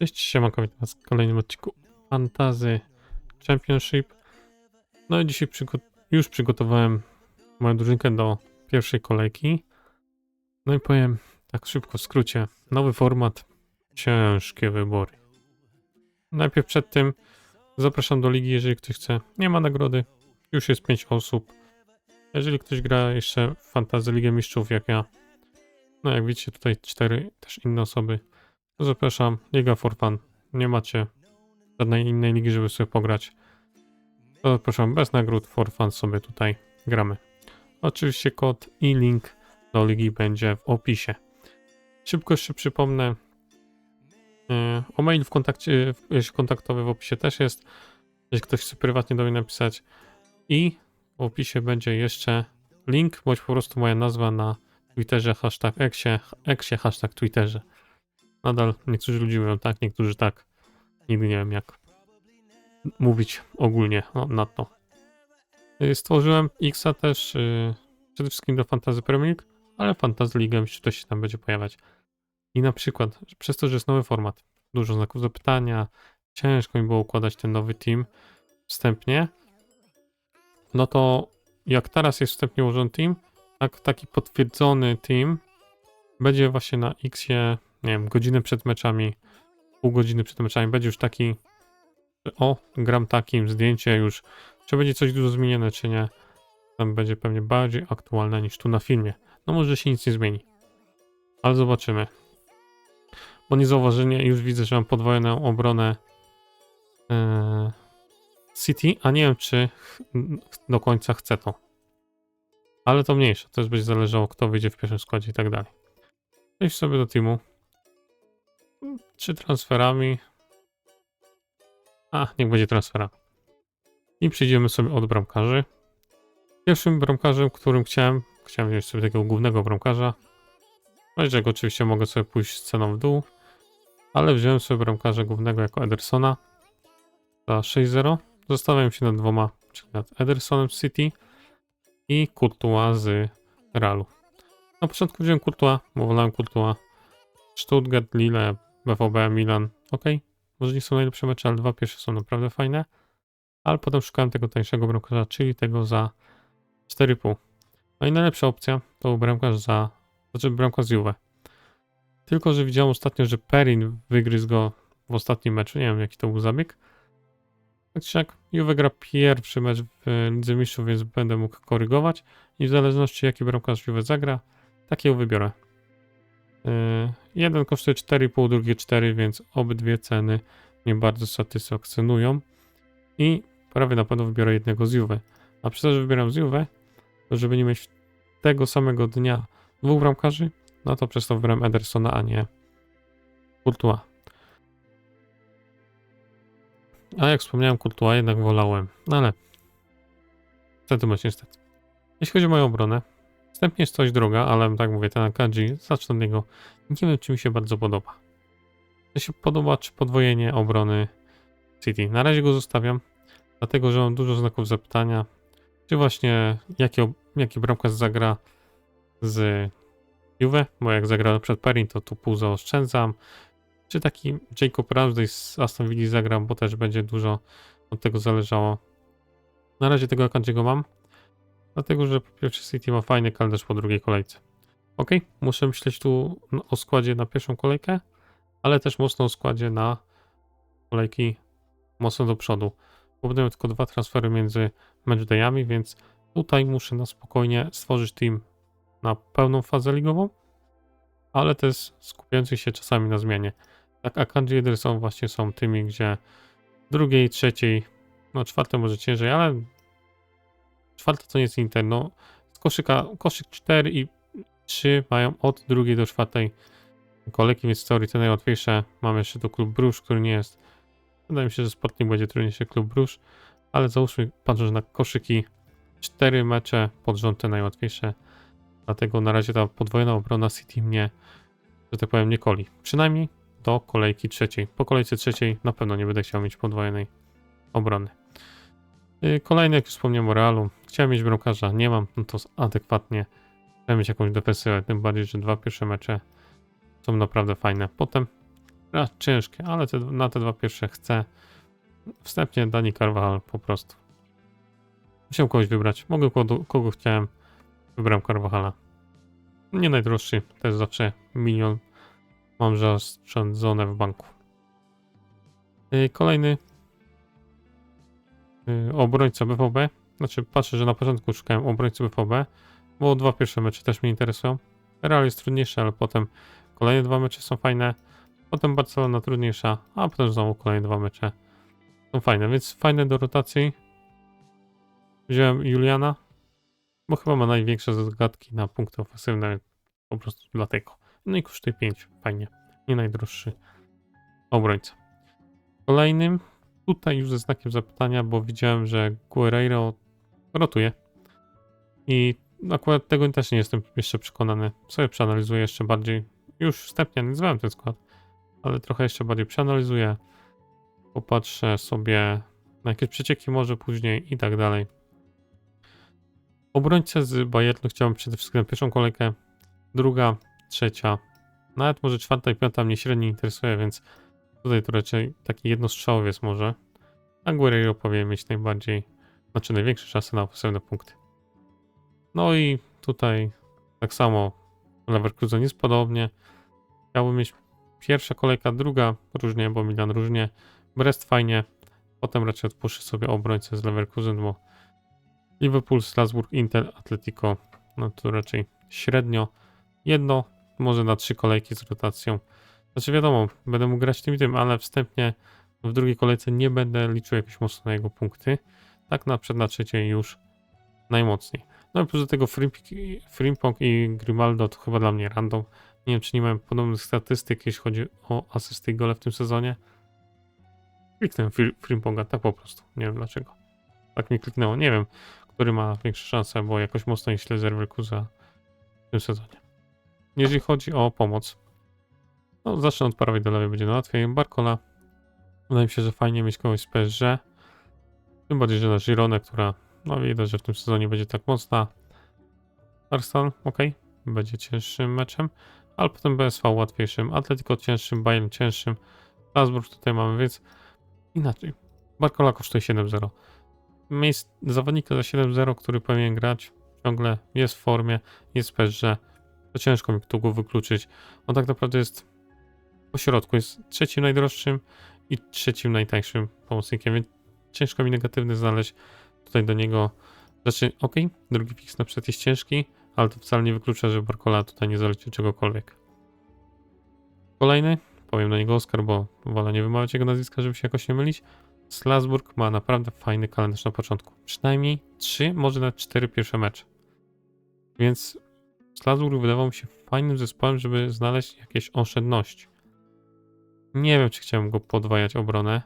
Cześć, siemanko, witam was w kolejnym odcinku Fantazy Championship. No i dzisiaj przygo- już przygotowałem moją drużynkę do pierwszej kolejki. No i powiem tak szybko, w skrócie. Nowy format, ciężkie wybory. Najpierw przed tym zapraszam do ligi, jeżeli ktoś chce. Nie ma nagrody, już jest 5 osób. Jeżeli ktoś gra jeszcze w Fantazy Ligę Mistrzów jak ja, no jak widzicie tutaj cztery też inne osoby, zapraszam. Liga for Fun. Nie macie żadnej innej ligi, żeby sobie pograć. To zapraszam bez nagród for fun sobie tutaj gramy. Oczywiście kod i link do ligi będzie w opisie. Szybko jeszcze przypomnę yy, o mail w kontakcie, w, kontaktowy w opisie też jest. Jeśli ktoś chce prywatnie do mnie napisać. I w opisie będzie jeszcze link, bądź po prostu moja nazwa na Twitterze, hashtag eksie, eksie hashtag Twitterze. Nadal niektórzy ludzie mówią tak, niektórzy tak. Nigdy nie wiem jak mówić ogólnie no, na to. Y, Stworzyłem Xa też yy, przede wszystkim do Fantasy Premier League, ale Fantasy League myślę, też się tam będzie pojawiać. I na przykład, że przez to, że jest nowy format, dużo znaków zapytania, ciężko mi było układać ten nowy team wstępnie, no to jak teraz jest wstępnie ułożony team, tak taki potwierdzony team będzie właśnie na Xie nie wiem, godzinę przed meczami, pół godziny przed meczami, będzie już taki, o, gram takim, zdjęcie już, czy będzie coś dużo zmienione, czy nie. Tam będzie pewnie bardziej aktualne niż tu na filmie. No może się nic nie zmieni. Ale zobaczymy. Bo nie zauważyli, już widzę, że mam podwojoną obronę yy, City, a nie wiem, czy do końca chcę to. Ale to mniejsze, też będzie zależało, kto wyjdzie w pierwszym składzie i tak dalej. Wejdź sobie do teamu. Czy transferami? A, niech będzie transferami. I przejdziemy sobie od bramkarzy. Pierwszym bramkarzem, którym chciałem, chciałem wziąć sobie takiego głównego bramkarza. Go oczywiście mogę sobie pójść z ceną w dół. Ale wziąłem sobie bramkarza głównego jako Edersona za 6-0. Zostawiam się nad dwoma, czyli nad Edersonem City i Courtois z Realu. Na początku wziąłem Courtois, bo wolałem. Stuttgart, Lille, BVB, Milan, ok. Może nie są najlepsze mecze, ale dwa pierwsze są naprawdę fajne. Ale potem szukałem tego tańszego bramkarza, czyli tego za 4,5. No i najlepsza opcja to był bramkarz za, znaczy bramkarz z Juve. Tylko, że widziałem ostatnio, że Perin wygryzł go w ostatnim meczu. Nie wiem, jaki to był zabieg. Tak czy jak Juve gra pierwszy mecz w Lidze Mistrzów, więc będę mógł korygować. I w zależności jaki bramkarz Juve zagra, takiego wybiorę. Yy, jeden kosztuje 4,5, drugi 4, więc obydwie ceny mnie bardzo satysfakcjonują. I prawie na pewno wybiorę jednego z Juve. A przez to, że wybieram z Juve, to żeby nie mieć tego samego dnia dwóch bramkarzy, no to przez to wybrałem Edersona, a nie Courtois. A jak wspomniałem, Courtois jednak wolałem, no ale wtedy macie niestety. Jeśli chodzi o moją obronę, wstępnie jest coś droga, ale tak mówię, ten Akaji, zacznę od niego. Nie wiem, czy mi się bardzo podoba. Czy się podoba, czy podwojenie obrony City. Na razie go zostawiam, dlatego, że mam dużo znaków zapytania, czy właśnie jaki, jaki zagra z Juve, bo jak zagra przed Perin, to tu pół zaoszczędzam. Czy taki Jacob Ramsey z Aston Villa zagram, bo też będzie dużo od tego zależało. Na razie tego Akanjiego mam, dlatego że po pierwsze City ma fajny kalendarz po drugiej kolejce. Ok, muszę myśleć tu o składzie na pierwszą kolejkę, ale też mocno o składzie na kolejki mocno do przodu. Będę tylko dwa transfery między matchdayami, więc tutaj muszę na spokojnie stworzyć team na pełną fazę ligową, ale też skupiający się czasami na zmianie. Tak, Akanji Ederson właśnie są tymi, gdzie drugiej, trzeciej, no czwarte może ciężej, ale czwarte to nie jest Inter, no z koszyka, koszyk 4 i 3 mają od drugiej do czwartej kolejki, więc teorii te najłatwiejsze. Mamy jeszcze tu klub Brusz, który nie jest, wydaje mi się, że Sporting będzie trudniejszy klub Brusz, ale załóżmy, patrząc na koszyki, 4 mecze pod rząd te najłatwiejsze, dlatego na razie ta podwojona obrona City mnie, że tak powiem, nie koli. Przynajmniej do kolejki trzeciej. Po kolejce trzeciej na pewno nie będę chciał mieć podwojonej obrony. Yy, Kolejny, jak już wspomniałem o Realu, chciałem mieć bramkarza, nie mam, no to adekwatnie. Chciałem mieć jakąś defensywę, tym bardziej, że dwa pierwsze mecze są naprawdę fajne. Potem raz ciężkie, ale te, na te dwa pierwsze chcę. Wstępnie Dani Carvajal po prostu. Musiałem kogoś wybrać. Mogę kogo, kogo chciałem. Wybrałem Carvajala. Nie najdroższy, jest zawsze milion. Mam zaoszczędzone w banku. Yy, Kolejny obrońca BVB. Znaczy patrzę, że na początku szukałem obrońcy BVB, bo dwa pierwsze mecze też mnie interesują. Real jest trudniejszy, ale potem kolejne dwa mecze są fajne. Potem Barcelona trudniejsza, a potem znowu kolejne dwa mecze są fajne, więc fajne do rotacji. Wziąłem Juliana, bo chyba ma największe zagadki na punkty ofensywne, po prostu dlatego. No i kosztuje 5, fajnie. Nie najdroższy obrońca. Kolejnym, tutaj już ze znakiem zapytania, bo widziałem, że Guerreiro rotuje. I akurat tego też nie jestem jeszcze przekonany. Sobie przeanalizuję jeszcze bardziej. Już wstępnie analizowałem ten skład, ale trochę jeszcze bardziej przeanalizuję. Popatrzę sobie na jakieś przecieki może później i tak dalej. Obrońcę z Bayernu chciałem przede wszystkim na pierwszą kolejkę. Druga, trzecia, nawet może czwarta i piąta mnie średnio interesuje, więc tutaj to raczej taki jednostrzałowiec może. A Guerrero powinien mieć najbardziej, znaczy największe szanse na ofensywne punkty. No i tutaj tak samo Leverkusen jest podobnie. Chciałbym mieć pierwsza kolejka, druga różnie, bo Milan różnie. Brest fajnie. Potem raczej odpuszczę sobie obrońcę z Leverkusen, bo Liverpool, Strasburg, Inter, Atletico, no to raczej średnio. Jedno, może na trzy kolejki z rotacją. Znaczy wiadomo, będę mógł grać tym i tym, ale wstępnie w drugiej kolejce nie będę liczył jakoś mocno na jego punkty. Tak na przed na trzeciej już najmocniej. No i poza tego Frimpong- i Grimaldo to chyba dla mnie random. Nie wiem, czy nie mają podobnych statystyk, jeśli chodzi o asysty i gole w tym sezonie. Fri- Frimponga, tak po prostu. Nie wiem dlaczego. Tak mi kliknęło. Nie wiem, który ma większe szanse, bo jakoś mocno nie śledzę Leverkusa w tym sezonie. Jeżeli chodzi o pomoc, no zacznę od prawej do lewej, będzie łatwiej. Barcola. Wydaje mi się, że fajnie mieć kogoś z PSG. Tym bardziej, że na Girone, która no widać, że w tym sezonie będzie tak mocna. Arsenal, ok, będzie cięższym meczem, ale potem BSV łatwiejszym, Atletico cięższym, Bayern cięższym, Strasburg tutaj mamy, więc inaczej. Barcola kosztuje 7-0. Miejsc zawodnika za 7-0, który powinien grać, ciągle jest w formie, jest w PSG, to ciężko mi tu go wykluczyć. On tak naprawdę jest po środku, jest trzecim najdroższym i trzecim najtańszym pomocnikiem, więc ciężko mi negatywny znaleźć tutaj do niego. Znaczy, ok, drugi fix na przykład jest ciężki, ale to wcale nie wyklucza, że Barcola tutaj nie zaleci czegokolwiek. Kolejny, powiem na niego Oscar, bo wolę nie wymawiać jego nazwiska, żeby się jakoś nie mylić. Slasburg ma naprawdę fajny kalendarz na początku. Przynajmniej 3, może nawet 4 pierwsze mecze. Więc Slasburg wydawał mi się fajnym zespołem, żeby znaleźć jakieś oszczędności. Nie wiem, czy chciałem go podwajać obronę,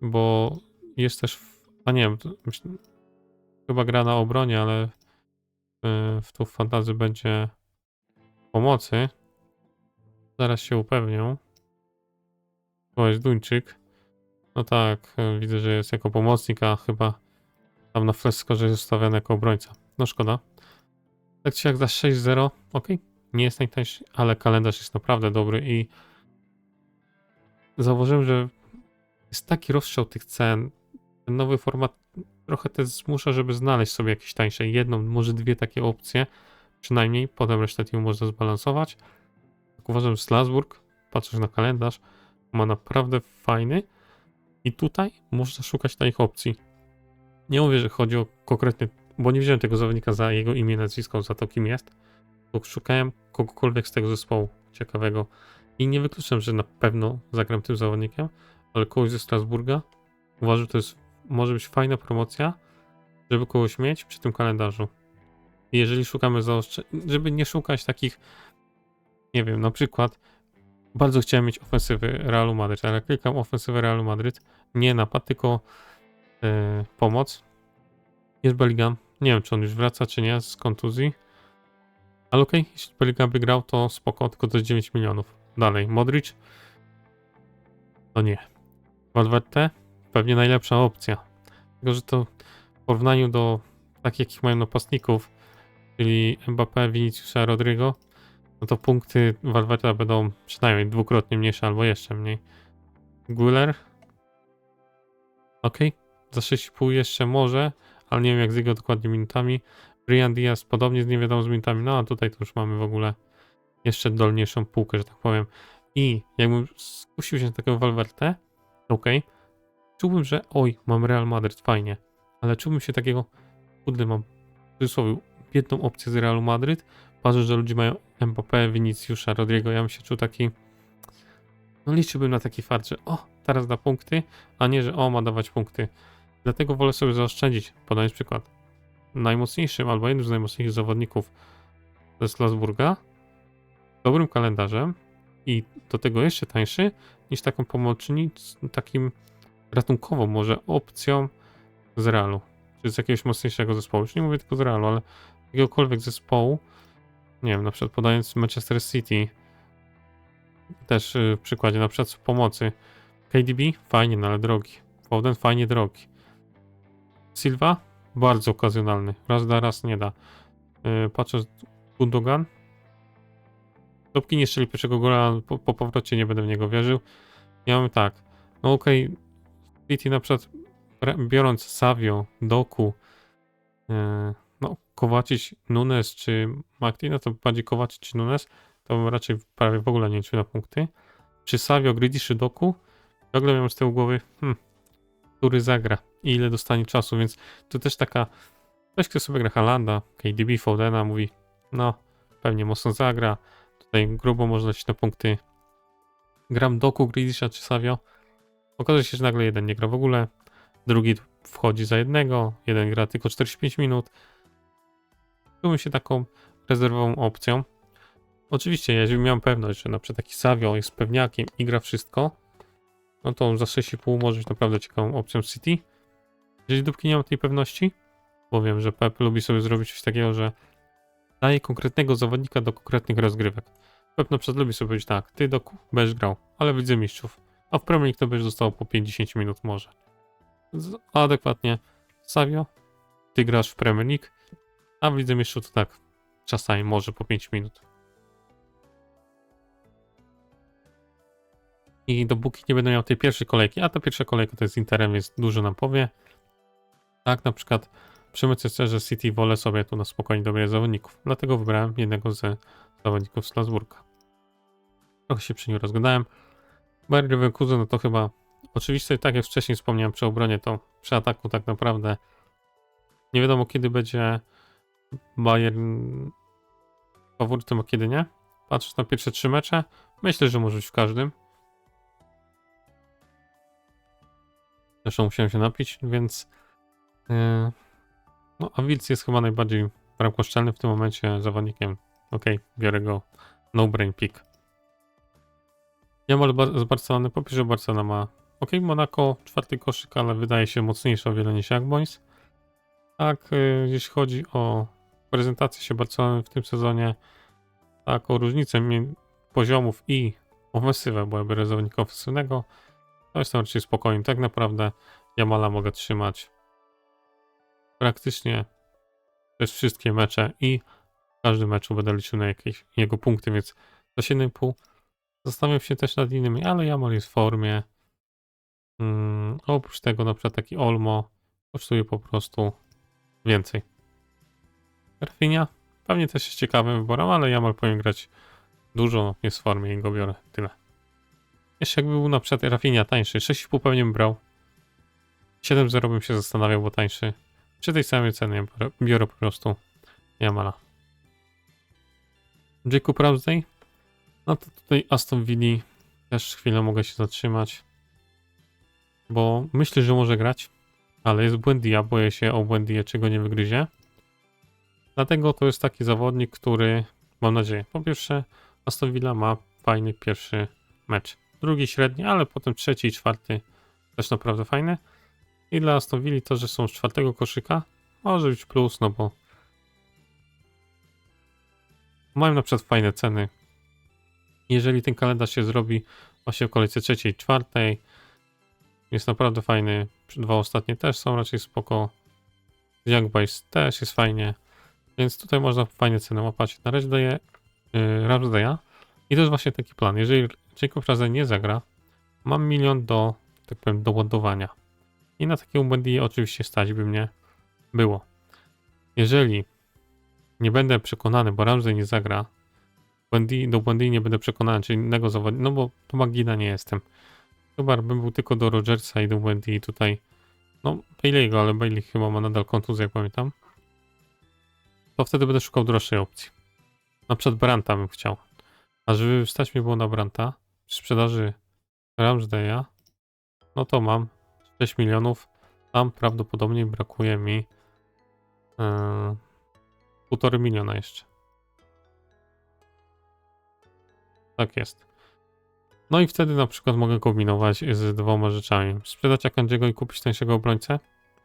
bo jest też w a nie wiem, myślę, chyba gra na obronie, ale yy, w tu w fantazy będzie pomocy. Zaraz się upewnię. To jest Duńczyk. No tak, yy, widzę, że jest jako pomocnik, a chyba tam na flesko, że jest ustawiony jako obrońca. No szkoda. Tak czy jak za 6-0, ok. Nie jest najtańszy, ale kalendarz jest naprawdę dobry i zauważyłem, że jest taki rozstrzał tych cen, ten nowy format trochę też zmusza, żeby znaleźć sobie jakieś tańsze, jedną, może dwie takie opcje, przynajmniej, potem resztę teamu można zbalansować. Tak uważam, że Strasburg, patrząc na kalendarz, ma naprawdę fajny i tutaj można szukać takich opcji. Nie mówię, że chodzi o konkretny, bo nie wziąłem tego zawodnika za jego imię, nazwisko, za to kim jest, bo szukałem kogokolwiek z tego zespołu ciekawego i nie wykluczam, że na pewno zagram tym zawodnikiem, ale kogoś ze Strasburga uważam, że to jest może być fajna promocja, żeby kogoś mieć przy tym kalendarzu. I jeżeli szukamy zaoszczędzeń, żeby nie szukać takich, nie wiem, na przykład bardzo chciałem mieć ofensywy Realu Madryt, ale klikam ofensywę Realu Madryt, nie napad, tylko yy, pomoc. Jest Bellingham, nie wiem czy on już wraca czy nie z kontuzji, ale okej, okay, jeśli Bellingham by grał to spoko, tylko to jest 9 milionów. Dalej, Modric, no nie. Valverde, pewnie najlepsza opcja. Tylko, że to w porównaniu do takich, jakich mają napastników, czyli Mbappé, Viniciusa, Rodrigo, no to punkty Valverta będą przynajmniej dwukrotnie mniejsze albo jeszcze mniej. Guller. Ok, za 6,5 jeszcze może, ale nie wiem jak z jego dokładnie minutami. Brian Diaz podobnie z nie wiadomo z minutami, no a tutaj to już mamy w ogóle jeszcze dolniejszą półkę, że tak powiem. I jakbym skusił się na takiego Valverde, ok, czułbym, że oj, mam Real Madrid, fajnie, ale czułbym się takiego, kurde, mam w cudzysłowie biedną opcję z Realu Madryt, patrzę, że ludzie mają Mbappé, Viniciusza, Rodrigo, ja bym się czuł taki, no liczyłbym na taki fart, że o, teraz da punkty, a nie, że o, ma dawać punkty. Dlatego wolę sobie zaoszczędzić, podając przykład, najmocniejszym albo jednym z najmocniejszych zawodników ze Strasburga, dobrym kalendarzem i do tego jeszcze tańszy niż taką pomocnicz, takim ratunkową może opcją z Realu, czy z jakiegoś mocniejszego zespołu. Już nie mówię tylko z Realu, ale jakiegokolwiek zespołu, nie wiem, na przykład podając Manchester City, też y, w przykładzie na przykład pomocy KDB, fajnie, no ale drogi. Foden, fajnie drogi. Silva, bardzo okazjonalny. Raz da, raz nie da. Yy, patrząc Gundogan, dopóki nie strzeli pierwszego gola, po, po powrocie nie będę w niego wierzył. Ja tak, no okej, okay, City na przykład biorąc Savio, Doku, yy, no Kowacic, Nunes czy Martin, no to bardziej Kowacic czy Nunes, to bym raczej prawie w ogóle nie liczył na punkty. Czy Savio, Greedy czy Doku? Ciągle miałem z tyłu głowy, hmm, który zagra i ile dostanie czasu, więc to też taka, ktoś kto sobie gra Halanda, KDB, Fodena, mówi, no, pewnie mocno zagra, tutaj grubo można lecieć na punkty. Gram Doku, Greedisha czy Savio. Okazuje się, że nagle jeden nie gra w ogóle, drugi wchodzi za jednego, jeden gra tylko 45 minut. Byłem się taką rezerwową opcją. Oczywiście, jeżeli miałem pewność, że na przykład taki Savio jest pewniakiem i gra wszystko, no to za 6,5 może być naprawdę ciekawą opcją City. Jeżeli dopóki nie mam tej pewności, bo wiem, że Pep lubi sobie zrobić coś takiego, że daje konkretnego zawodnika do konkretnych rozgrywek. Pep na przykład lubi sobie powiedzieć tak, ty do będziesz grał, ale widzę mistrzów, a w Premier League to będziesz zostało po 50 minut może. A adekwatnie Savio, ty grasz w Premier League, a w Lidze Mistrzów to tak, czasami może po 5 minut. I dopóki nie będę miał tej pierwszej kolejki, a ta pierwsza kolejka to jest Interem, więc dużo nam powie. Tak, na przykład przy Manchesterze City wolę sobie tu na spokojnie dobierać zawodników. Dlatego wybrałem jednego z zawodników Strasburga. Trochę się przy nim rozgadałem. Bayer Leverkusen, no to chyba oczywiście, tak jak wcześniej wspomniałem przy obronie, to przy ataku tak naprawdę nie wiadomo kiedy będzie Bayern faworytem, a kiedy nie. Patrząc na pierwsze trzy mecze, myślę, że może być w każdym. Zresztą musiałem się napić, więc. Yy, no, a Wilc jest chyba najbardziej bramkoszczelny w tym momencie zawodnikiem. Okay, biorę go. No brain pick. Jamal z Barcelony. Po pierwsze, Barcelona ma. Ok, Monaco, czwarty koszyk, ale wydaje się mocniejszy o wiele niż Boys. Tak, yy, jeśli chodzi o prezentację się Barcelony w tym sezonie, tak, o różnicę poziomów i ofensywę, bo ja biorę zawodnika ofensywnego, to jestem raczej spokojny. Tak naprawdę Jamala mogę trzymać praktycznie przez wszystkie mecze i w każdym meczu będę liczył na jakieś jego punkty, więc za 7,5 zastanawiam się też nad innymi, ale Jamal jest w formie. Hmm, oprócz tego na przykład taki Olmo kosztuje po prostu więcej. Rafinha pewnie też jest ciekawym wyborem, ale Jamal powinien grać dużo, jest w formie i go biorę. Tyle. Jeszcze jakby był na przykład Rafinha tańszy, 6,5 pewnie bym brał. 7,0 bym się zastanawiał, bo tańszy. Przy tej samej cenie biorę po prostu Jamala. Jacob Ramsey. No to tutaj Aston Villa też chwilę mogę się zatrzymać. Bo myślę, że może grać. Ale jest Błędia, boję się o Błędię, czego nie wygryzie. Dlatego to jest taki zawodnik, który mam nadzieję. Po pierwsze, Aston Villa ma fajny pierwszy mecz. Drugi średni, ale potem trzeci i czwarty też naprawdę fajny. I dla Aston to, że są z czwartego koszyka, może być plus, no bo mają na przykład fajne ceny. Jeżeli ten kalendarz się zrobi właśnie w kolejce trzeciej, czwartej, jest naprawdę fajny. Dwa ostatnie też są raczej spoko. Young Boys też jest fajnie. Więc tutaj można fajne ceny łapać. Na razie daję yy, Ramsdale'a. I to jest właśnie taki plan. Jeżeli Jacob Ramsdale nie zagra, mam milion do, tak powiem, do ładowania. I na takiego Wendy oczywiście stać by mnie było. Jeżeli nie będę przekonany, bo Ramsey nie zagra, Wendy, do Wendy nie będę przekonany, czy innego zawodnika, no bo po Magina nie jestem. Chyba bym był tylko do Rogersa i do Wendy tutaj, no Bailey'ego, ale Bailey chyba ma nadal kontuzję, jak pamiętam. To wtedy będę szukał droższej opcji. Na przykład Branta bym chciał. A żeby stać mi było na Branta, przy sprzedaży Ramsdale'a, no to mam 6 milionów. Tam prawdopodobnie brakuje mi yy, półtorej miliona jeszcze. Tak jest. No i wtedy na przykład mogę kombinować z dwoma rzeczami. Sprzedać Akanjiego i kupić tańszego obrońcę,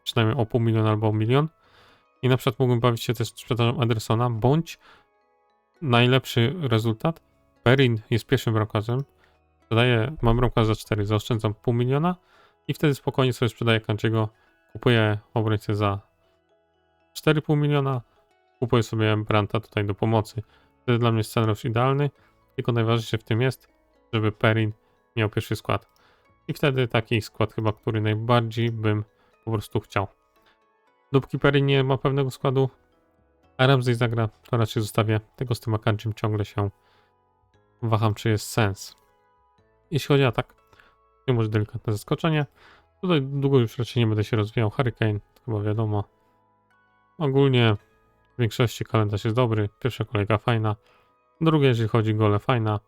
przynajmniej o pół miliona albo o milion. I na przykład mógłbym bawić się też sprzedażą Edersona, bądź najlepszy rezultat. Perin jest pierwszym bramkarzem. Sprzedaję, mam bramkarza za 4, zaoszczędzam pół miliona i wtedy spokojnie sobie sprzedaję Kanjiego, kupuję obrońcę za 4,5 miliona, kupuję sobie Branta tutaj do pomocy. Wtedy dla mnie scenariusz idealny, tylko najważniejsze w tym jest, żeby Perin miał pierwszy skład. I wtedy taki skład chyba, który najbardziej bym po prostu chciał. Dopóki Perin nie ma pewnego składu, a Ramsey zagra, to raczej zostawię tego z tym Akanjim ciągle się waham, czy jest sens. Jeśli chodzi o atak, może delikatne zaskoczenie. Tutaj długo już raczej nie będę się rozwijał. Hurricane, chyba wiadomo. Ogólnie w większości kalendarz jest dobry. Pierwsza kolejka fajna. Druga, jeżeli chodzi o gole, fajna.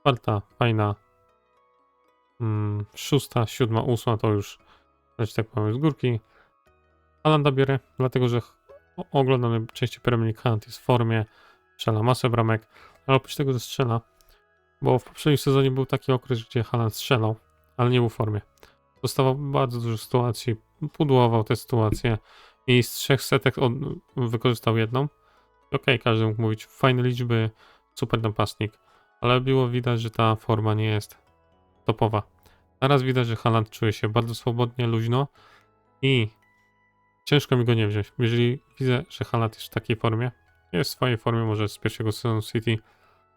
Czwarta, fajna. Mm, szósta, siódma, ósma to już, znaczy tak powiem, z górki. Alanda bierę, dlatego że oglądam częściej Premier League, Haaland jest w formie, strzela masę bramek, ale oprócz tego, że strzela, bo w poprzednim sezonie był taki okres, gdzie Haaland strzelał, ale nie był w formie. Dostawał bardzo dużo sytuacji, pudłował te sytuacje i z trzech setek od, wykorzystał jedną. Okej, każdy mógł mówić fajne liczby, super napastnik, ale było widać, że ta forma nie jest topowa. Teraz widać, że Haaland czuje się bardzo swobodnie, luźno i ciężko mi go nie wziąć. Jeżeli widzę, że Haaland jest w takiej formie, jest w swojej formie może z pierwszego sezonu City,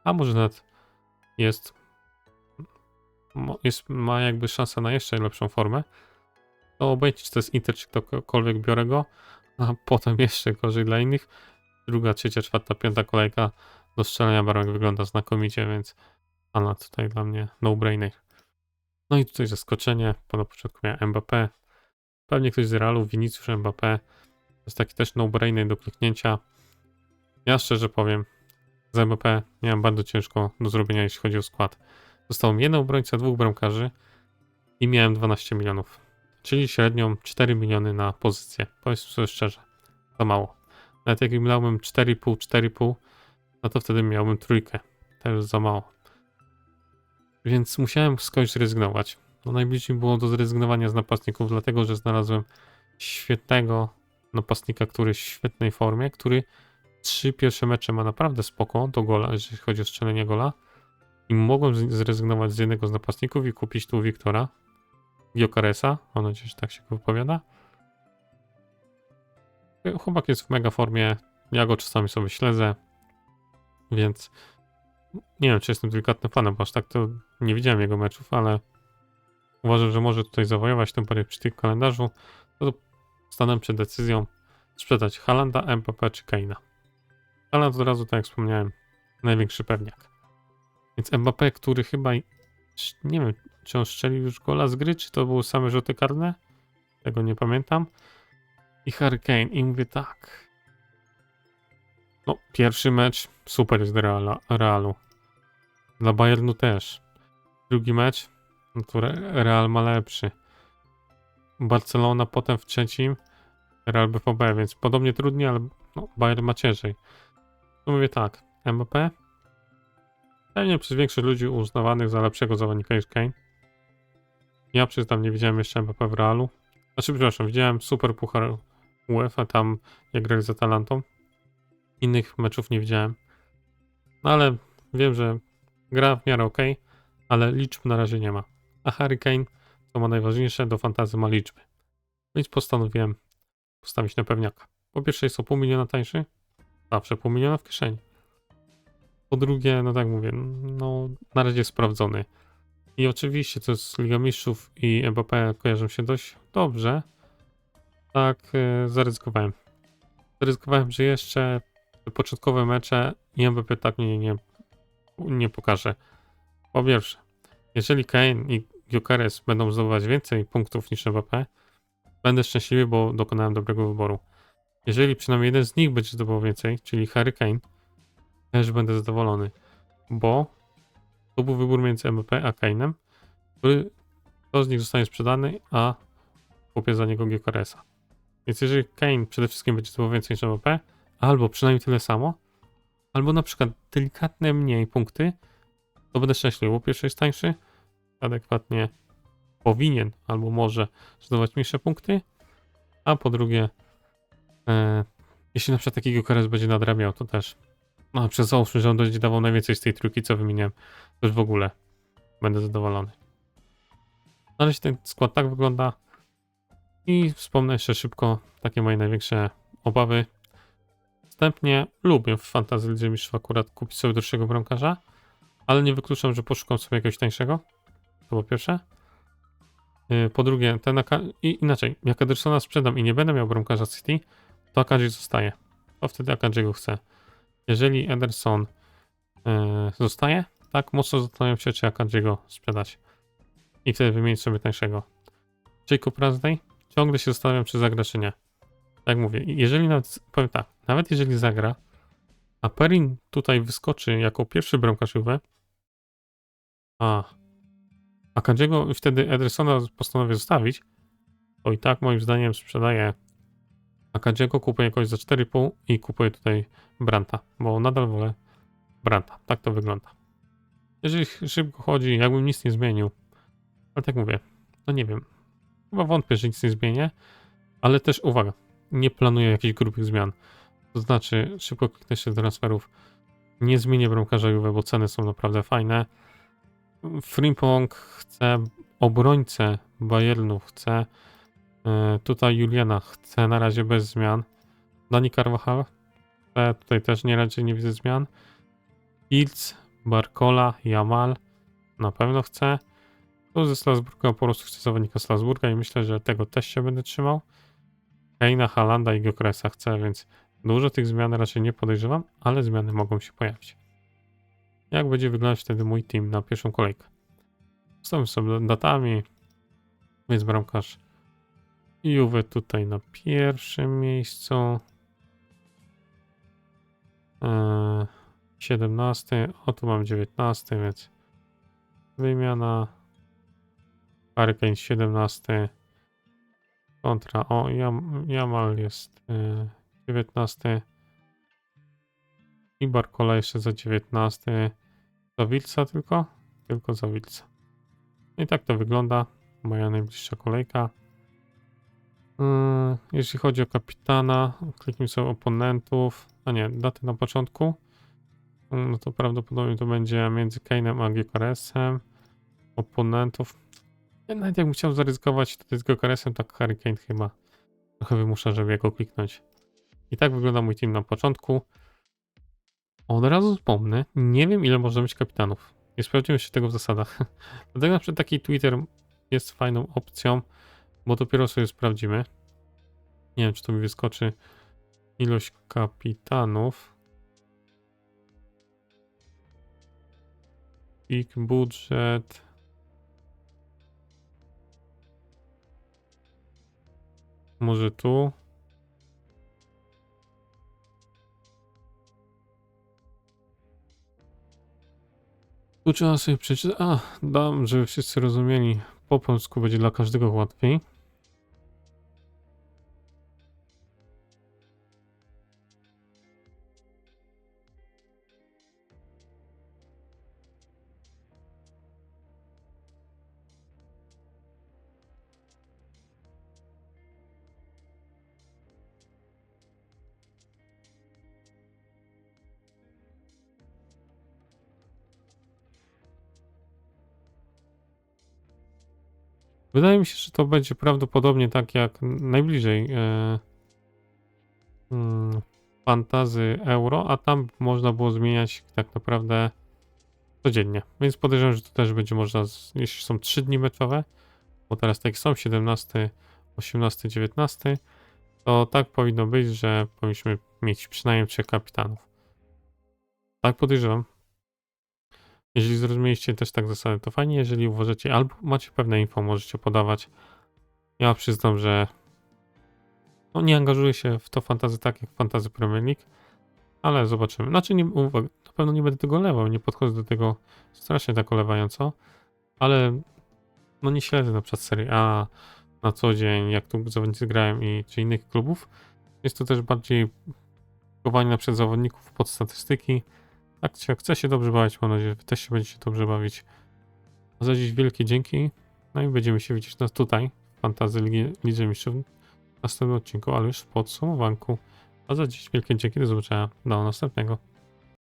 a może nawet jest, jest ma jakby szansę na jeszcze lepszą formę, to obejdzie, czy to jest Inter, czy ktokolwiek biorę go, a potem jeszcze gorzej dla innych. Druga, trzecia, czwarta, piąta kolejka do strzelania bramek wygląda znakomicie, więc Ana tutaj dla mnie no-brainer. No i tutaj zaskoczenie, bo na początku miałem Mbappé, pewnie ktoś z Realu, Vinicius Mbappé, to jest taki też no-brainer do kliknięcia. Ja szczerze powiem, z Mbappé miałem bardzo ciężko do zrobienia, jeśli chodzi o skład. Zostało mi jeden obrońca, dwóch bramkarzy i miałem 12 milionów. Czyli średnią 4 miliony na pozycję. Powiedzmy sobie szczerze, to mało. Nawet jak im dałbym 4,5, 4,5, no to wtedy miałbym trójkę. Też za mało. Więc musiałem skądś zrezygnować. No najbliżej było do zrezygnowania z napastników, dlatego że znalazłem świetnego napastnika, który w świetnej formie, który trzy pierwsze mecze ma naprawdę spoko do gola, jeżeli chodzi o strzelenie gola. I mogłem zrezygnować z jednego z napastników i kupić tu Wiktora, Giokaresa, mam nadzieję, tak się wypowiada. Chłopak jest w mega formie, ja go czasami sobie śledzę, więc nie wiem, czy jestem delikatny fanem, bo aż tak to nie widziałem jego meczów, ale uważam, że może tutaj zawojować tym bardziej przy tym kalendarzu. To stanąłem przed decyzją sprzedać Halanda, MPP czy Keina. Haaland od razu, tak jak wspomniałem, największy pewniak. Więc Mbappé, który chyba, nie wiem, czy on strzelił już gola z gry, czy to były same rzuty karne? Tego nie pamiętam. I Hurricane. I mówię tak. No, pierwszy mecz super jest Reala, Realu. Dla Bayernu też. Drugi mecz, no to Re- Real ma lepszy. Barcelona potem w trzecim, Real BVB, więc podobnie trudniej, ale no, Bayern ma ciężej. No mówię tak, Mbappé pewnie przez większość ludzi uznawanych za lepszego zawodnika niż Kane. Ja przyznam, nie widziałem jeszcze Mbappé w Realu. Znaczy, przepraszam, widziałem super puchar UEFA, tam jak grali z Atalantą. Innych meczów nie widziałem. No ale wiem, że gra w miarę ok, ale liczb na razie nie ma. A Harry Kane, co ma najważniejsze, do fantazy ma liczby. Więc postanowiłem postawić na pewniaka. Po pierwsze jest o pół miliona tańszy, zawsze pół miliona w kieszeni. Po drugie, no tak mówię, no na razie sprawdzony. I oczywiście to z Liga Mistrzów i Mbappé kojarzą się dość dobrze. Tak, e, zaryzykowałem. Zaryzykowałem, że jeszcze początkowe mecze i Mbappé tak mnie nie, nie pokaże. Po pierwsze, jeżeli Kane i Gyökeres będą zdobywać więcej punktów niż Mbappé, będę szczęśliwy, bo dokonałem dobrego wyboru. Jeżeli przynajmniej jeden z nich będzie zdobywał więcej, czyli Harry Kane, też będę zadowolony, bo to był wybór między MVP a Kane'em, który kto z nich zostanie sprzedany, a kupię za niego Gyökeresa. Więc jeżeli Kane przede wszystkim będzie zdobywał więcej niż MVP, albo przynajmniej tyle samo, albo na przykład delikatne mniej punkty, to będę szczęśliwy, bo pierwszy jest tańszy, adekwatnie powinien albo może zdobywać mniejsze punkty, a po drugie, e, jeśli na przykład takiego kares będzie nadrabiał, to też, no przez załóżmy, że on będzie dawał najwięcej z tej trójki, co wymieniłem, to już w ogóle będę zadowolony. Na razie ten skład tak wygląda i wspomnę jeszcze szybko takie moje największe obawy. Wstępnie lubię w Fantasy Mistrzów akurat kupić sobie droższego bramkarza, ale nie wykluczam, że poszukam sobie jakiegoś tańszego. To po pierwsze. Yy, Po drugie, ten i inaczej, jak Edersona sprzedam i nie będę miał bramkarza City, to Akanji zostaje. To wtedy Akanjiego chcę. Jeżeli Ederson yy, zostaje, tak mocno zastanawiam się, czy Akanjiego sprzedać. I wtedy wymienić sobie tańszego. Jacob Ramsdale? Ciągle się zastanawiam, czy zagra, czy nie. Tak mówię, jeżeli nawet, powiem tak, nawet jeżeli zagra, a Perin tutaj wyskoczy jako pierwszy bramkarz Juve, a a Kandziego wtedy Edersona postanowię zostawić, to i tak moim zdaniem sprzedaję Akandziego, kupuję jakoś za 4,5 i kupuję tutaj Branta, bo nadal wolę Branta. Tak to wygląda. Jeżeli szybko chodzi, jakbym nic nie zmienił, ale tak mówię, no nie wiem, chyba wątpię, że nic nie zmienię, ale też uwaga, nie planuję jakichś grubych zmian. To znaczy, szybko kliknę się transferów, nie zmienię bramkarza Juve, bo ceny są naprawdę fajne. Frimpong chce obrońcę Bayernu, chce tutaj Juliana, chce na razie bez zmian. Dani Carvajal, chce, tutaj też nie raczej nie widzę zmian. Ilz, Barcola, Jamal, na pewno chce. Tu ze Strasburga po prostu chce zawodnika Strasburga i myślę, że tego też się będę trzymał. Keina, Halanda i Gokresa chcę, więc dużo tych zmian raczej nie podejrzewam, ale zmiany mogą się pojawić jak będzie wyglądać wtedy mój team na pierwszą kolejkę. Zostawiam sobie datami, więc bramkarz Juve tutaj na pierwszym miejscu. Eee, 17, o tu mam 19, więc wymiana. Hurricane 17 kontra, o Jam, Jamal jest e, 19 i Barcola jeszcze za 19 za Wilca tylko? Tylko za Wilca. I tak to wygląda. Moja najbliższa kolejka. Yy, Jeśli chodzi o kapitana, kliknij sobie oponentów. A nie, daty na początku. Yy, No to prawdopodobnie to będzie między Kane'em a Gyökeresem. Oponentów. Ja nawet jakbym chciał zaryzykować tutaj z Gyökeresem, tak Harry Kane chyba trochę wymusza, żeby jego kliknąć. I tak wygląda mój team na początku. Od razu wspomnę, nie wiem ile może mieć kapitanów. Nie sprawdziłem się tego w zasadach. Dlatego na przykład taki Twitter jest fajną opcją, bo dopiero sobie sprawdzimy. Nie wiem, czy to mi wyskoczy ilość kapitanów. Big budżet. Może tu. Tu trzeba sobie przeczytać. A, dam, żeby wszyscy rozumieli. Po polsku będzie dla każdego łatwiej. Wydaje mi się, że to będzie prawdopodobnie tak jak najbliżej. E, mm, fantazy euro, a tam można było zmieniać tak naprawdę codziennie. Więc podejrzewam, że to też będzie można, jeśli są 3 dni meczowe, bo teraz tak są 17, 18, 19, to tak powinno być, że powinniśmy mieć przynajmniej 3 kapitanów. Tak podejrzewam. Jeżeli zrozumieliście też tak zasady, to fajnie. Jeżeli uważacie, albo macie pewne info, możecie podawać. Ja przyznam, że no nie angażuję się w to fantazy tak jak fantazy Premier League, ale zobaczymy. Znaczy, nie, na pewno nie będę tego lewał, nie podchodzę do tego strasznie tak olewająco, ale no nie śledzę na przykład A na co dzień, jak tu zawodnicy grają i czy innych klubów. Jest to też bardziej chowanie na przykład zawodników pod statystyki. Się- chce się dobrze bawić, mam nadzieję, że też się będziecie dobrze bawić. A za dziś wielkie dzięki. No i będziemy się widzieć nas tutaj, w Fantazy Lidze Mistrzów, w następnym odcinku, ale już w podsumowanku. A za dziś wielkie dzięki, do zobaczenia, do następnego.